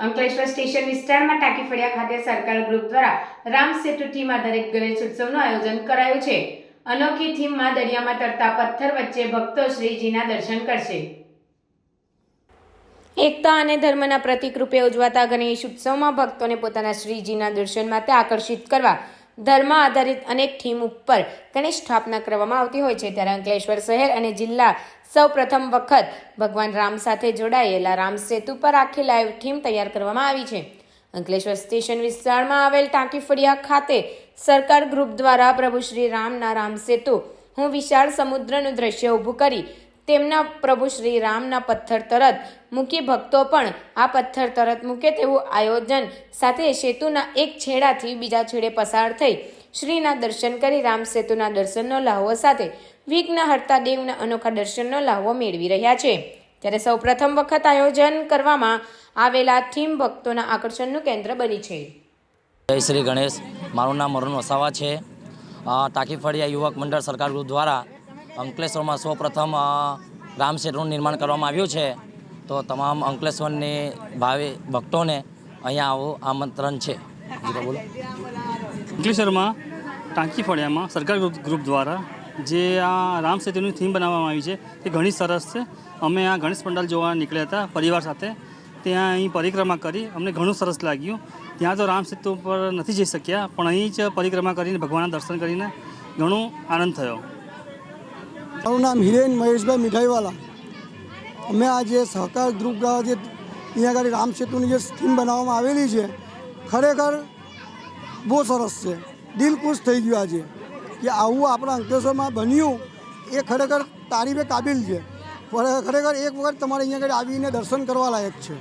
Ankleshwar station વિસ્તારમાં ટાંકી ફળિયા ખાતે સરકાર ગ્રુપ દ્વારા રામ સેતુ થીમ આધારિત ગણેશ ઉત્સવનું આયોજન કરાયું છે. અનોખી થીમમાં દરિયામાં તરતા પથ્થર વચ્ચે ભક્તો શ્રીજીના દર્શન કરશે. એકતા અને ધર્મના પ્રતિકરૂપે ઉજવાતા ગણેશ ઉત્સવમાં ભક્તોને પોતાના શ્રીજીના દર્શન માટે આકર્ષિત કરવા ધર્મ આધારિત અનેક થીમ ઉપર ગણેશ સ્થાપના કરવામાં આવતી હોય છે. ત્યારે અંકલેશ્વર શહેર અને જિલ્લા સૌ પ્રથમ વખત ભગવાન રામ સાથે જોડાયેલા રામ સેતુ પર આખી લાઈવ થીમ તૈયાર કરવામાં આવી છે. અંકલેશ્વર સ્ટેશન વિસ્તારમાં આવેલ ટાંકી ફળિયા ખાતે સરકાર ગ્રુપ દ્વારા પ્રભુ શ્રી રામના રામ સેતુ હું વિશાળ સમુદ્રનું દ્રશ્ય ઊભું કરી તેમના પ્રભુ શ્રી રામના પથ્થર તરત મૂકી ભક્તો પણ આ પથ્થર તરત મૂકે તેવું આયોજન સાથે સેતુના એક છેડાથી બીજા છેડે પસાર થઈ શ્રીના દર્શન કરી રામ સેતુના દર્શનનો લાહવો સાથે વિઘ્ન હરતા દેવના અનોખા દર્શનનો લાહવો મેળવી રહ્યા છે. ત્યારે સૌ પ્રથમ વખત આયોજન કરવામાં આવેલા થીમ ભક્તોના આકર્ષણનું કેન્દ્ર બની છે. જય શ્રી ગણેશ. મારું નામ અરુણ વસાવા છે. અ, ટાંકી ફળિયા યુવક મંડળ સરકાર દ્વારા અંકલેશ્વરમાં સૌપ્રથમ પ્રથમ સેતુનું નિર્માણ કરવામાં આવ્યું છે. તો તમામ અંકલેશ્વરની ભાવિ ભક્તોને અહીંયા આવું આમંત્રણ છે. બોલો. અંકલેશ્વરમાં ટાંકી ફળિયામાં સરકાર ગ્રુપ દ્વારા જે આ રામ થીમ બનાવવામાં આવી છે, તે ઘણી સરસ છે. અમે આ ગણેશ પંડાલ જોવા નીકળ્યા હતા પરિવાર સાથે. ત્યાં અહીં પરિક્રમા કરી અમને ઘણું સરસ લાગ્યું. ત્યાં તો રામ સેતુ પર નથી જઈ શક્યા, પણ અહીં જ પરિક્રમા કરીને ભગવાનના દર્શન કરીને ઘણો આનંદ થયો. મારું નામ હિરેન મહેશભાઈ મીઠાઈવાલા. અમે આ જે સહકાર ગ્રુપ દ્વારા જે અહીંયા આગળ રામ સેતુની જે સ્કીમ બનાવવામાં આવેલી છે, ખરેખર બહુ સરસ છે. દિલ ખુશ થઈ ગયું આજે કે આવું આપણા અંકલેશ્વરમાં બન્યું એ ખરેખર તારીફે કાબિલ છે. ખરેખર એક વખત તમારે અહીંયા આગળ આવીને દર્શન કરવા લાયક છે.